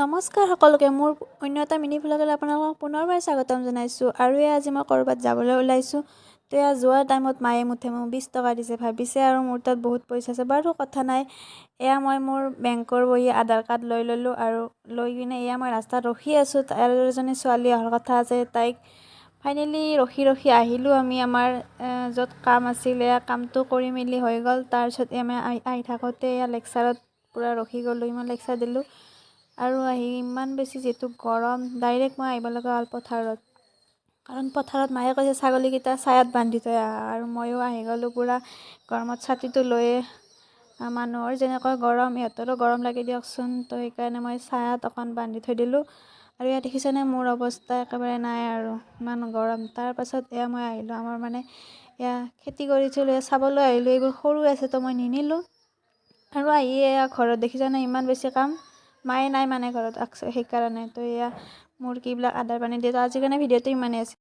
নমস্কাৰ সকলোকে মোৰ অন্য এটা মিনি ভ্লগলৈ আপোনালোকক পুনৰবাৰ স্বাগতম জনাইছোঁ আৰু এই আজি মই ক'ৰবাত যাবলৈ ওলাইছোঁ। তো এয়া যোৱাৰ টাইমত মায়ে মুঠে মোক বিছ টকা দিছে ভাবিছে আৰু মোৰ তাত বহুত পইচা আছে বাৰু কথা নাই। এয়া মই মোৰ বেংকৰ বহি আধাৰ কাৰ্ড লৈ ল'লোঁ আৰু লৈ কিনে এয়া মই ৰাস্তাত ৰখি আছোঁ। আৰু এজনী ছোৱালী অহাৰ কথা আছে তাইক ফাইনেলি ৰখি ৰখি আহিলোঁ আমি। আমাৰ য'ত কাম আছিলে এয়া কামটো কৰি মেলি হৈ গ'ল। তাৰপিছত আমি আহি আহি থাকোঁতে এয়া লেকচাৰত পূৰা ৰখি গ'লোঁ ইমান লেকচাৰ দিলোঁ। আৰু আহি ইমান বেছি যিটো গৰম ডাইৰেক্ট মই আহিব লগা হ'ল পথাৰত। কাৰণ পথাৰত মায়ে কৈছে ছাগলীকেইটা ছায়াত বান্ধি থৈ আহা। আৰু ময়ো আহি গ'লোঁ পূৰা গৰমত ছাতিটো লৈয়ে মানুহৰ যেনেকৈ গৰম ইহঁতৰো গৰম লাগে দিয়কচোন। তো সেইকাৰণে মই ছায়াত অকণ বান্ধি থৈ দিলোঁ। আৰু ইয়াত দেখিছেনে মোৰ অৱস্থা একেবাৰে নাই আৰু ইমান গৰম। তাৰপাছত এয়া মই আহিলোঁ। আমাৰ মানে এয়া খেতি কৰিছিলোঁ এয়া চাবলৈ আহিলোঁ। এইবোৰ সৰু আছে তো মই নিনিলোঁ। আৰু আহি এয়া ঘৰত দেখিছেনে ইমান বেছি কাম। মায়ে নাই মানে ঘৰত, আক সেইকাৰণে। তো এয়া মোৰ কিবিলাক আদাৰ পানী দিয়ে। তো আজিকালি ভিডিঅ'টো ইমানেই আছিল